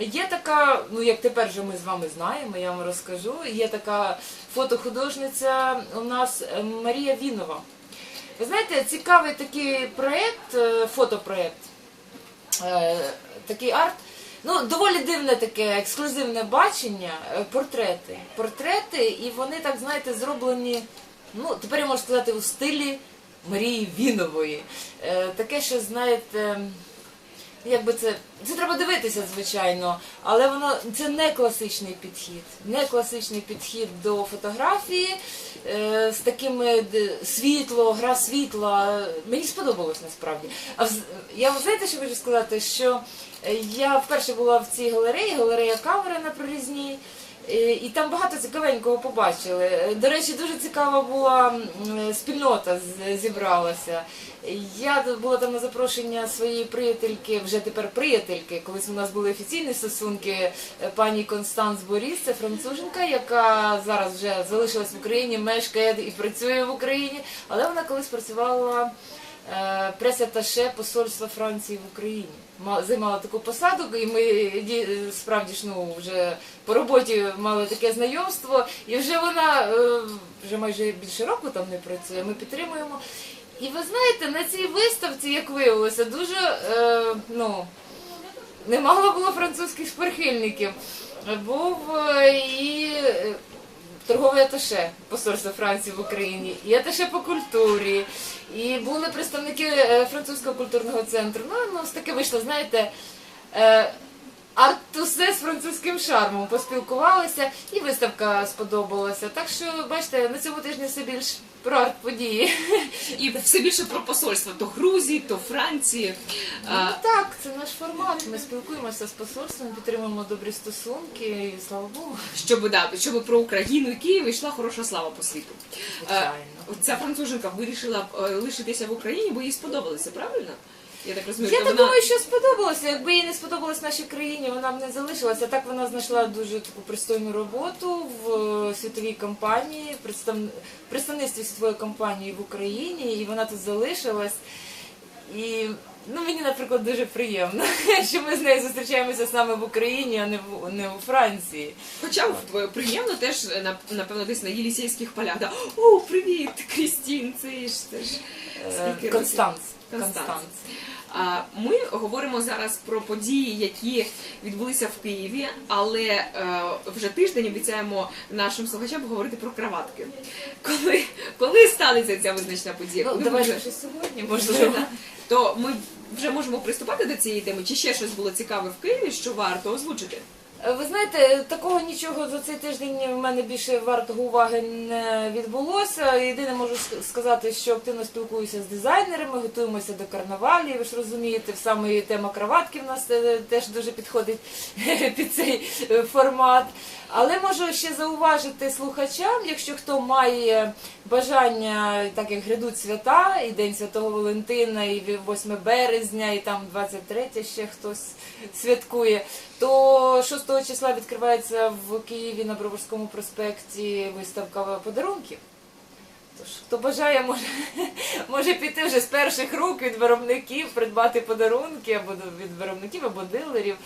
є така, ну як тепер вже ми з вами знаємо, я вам розкажу. Є така фотохудожниця у нас е, Марія Вінова. Ви знаєте, цікавий такий проєкт, е, фотопроєкт, е, такий арт. Ну, доволі дивне таке ексклюзивне бачення, портрети. Портрети, і вони так, знаєте, зроблені, ну, тепер я можу сказати, у стилі Марії Вінової. Таке, що, знаєте, як би це. Це треба дивитися, звичайно, але воно це не класичний підхід. Не класичний підхід до фотографії е, з такими світло, гра світла. Мені сподобалось насправді. А я знаєте, що хочу сказати, що е, я вперше була в цій галереї, галерея камери на прорізній. І там багато цікавенького побачили. До речі, дуже цікава була спільнота зібралася. Я була там на запрошення своєї приятельки, вже тепер приятельки. Колись у нас були офіційні стосунки. е, Пані Констанс Боріс, це француженка, яка зараз вже залишилась в Україні, мешкає і працює в Україні. Але вона колись працювала прес-аташе посольства Франції в Україні. Ма- Займала таку посаду, і ми справді ж ну вже по роботі мали таке знайомство, і вже вона е, вже майже більше року там не працює. Ми підтримуємо. І ви знаєте, на цій виставці, як виявилося, дуже е, ну, немало було французьких прихильників. Був е, і е, торговий аташе посольства Франції в Україні, і аташе по культурі, і були представники е, французького культурного центру. Ну, ну ось таке вийшло, знаєте. Е, Арт-тусе з французьким шармом поспілкувалися, і виставка сподобалася. Так що, бачите, на цьому тижні все більш про арт-події. І все більше про посольства то Грузії, то Франції. Ну так, це наш формат. Ми спілкуємося з посольством, підтримуємо добрі стосунки, і слава Богу. щоб да, щоб про Україну і Київ йшла хороша слава по світу. Звичайно. Е, Ця француженка вирішила е, лишитися в Україні, бо їй сподобалося, правильно? Я так розумію, Я то так вона думаю, що сподобалося. Якби їй не сподобалось нашій країні, вона б не залишилася. Так вона знайшла дуже таку пристойну роботу в е, світовій компанії, представ... представництві світової компанії в Україні, і вона тут залишилась. І ну, мені, наприклад, дуже приємно, що ми з нею зустрічаємося саме в Україні, а не в не у Франції. Хоча в- приємно теж е, нап- напевно десь на Єлісейських полях. Да. О, привіт, Крістін, це ж це ж Е, скільки років? Констанц. Констанц. Констанц. Ми говоримо зараз про події, які відбулися в Києві, але е, вже тиждень обіцяємо нашим слухачам говорити про краватки. Коли, коли станеться ця визначна подія? Ну, Коли Давай вже сьогодні, можливо. То ми вже можемо приступати до цієї теми, чи ще щось було цікаве в Києві, що варто озвучити? Ви знаєте, такого нічого за цей тиждень в мене більше вартого уваги не відбулося. Єдине можу сказати, що активно спілкуюся з дизайнерами, готуємося до карнавалів. Ви ж розумієте, саме тема краватки в нас е, теж дуже підходить під цей е, формат. Але можу ще зауважити слухачам, якщо хто має бажання, так як грядуть свята, і День Святого Валентина, і 8 березня, і там 23 ще хтось святкує, то 6 числа відкривається в Києві на Броварському проспекті виставка подарунків. Хто бажає, може, може піти вже з перших рук від виробників, придбати подарунки або від виробників, або дилерів.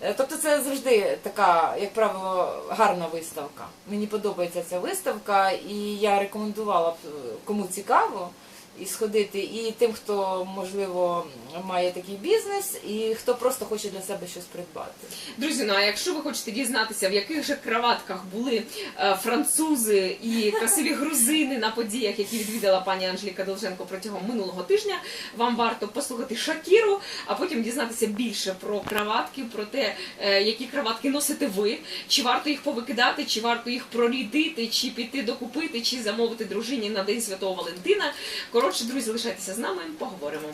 Е, Тобто це завжди така, як правило, гарна виставка. Мені подобається ця виставка, і я рекомендувала б е, кому цікаво і сходити, і тим, хто можливо має такий бізнес, і хто просто хоче для себе щось придбати. Друзі, ну а якщо ви хочете дізнатися, в яких же краватках були е, французи і красиві грузини на подіях, які відвідала пані Анжеліка Долженко протягом минулого тижня, вам варто послухати Шакіру, а потім дізнатися більше про краватки, про те, е, які краватки носите ви, чи варто їх повикидати, чи варто їх прорідити, чи піти докупити, чи замовити дружині на День Святого Валентина. Коротше, друзі, лишайтеся з нами, поговоримо.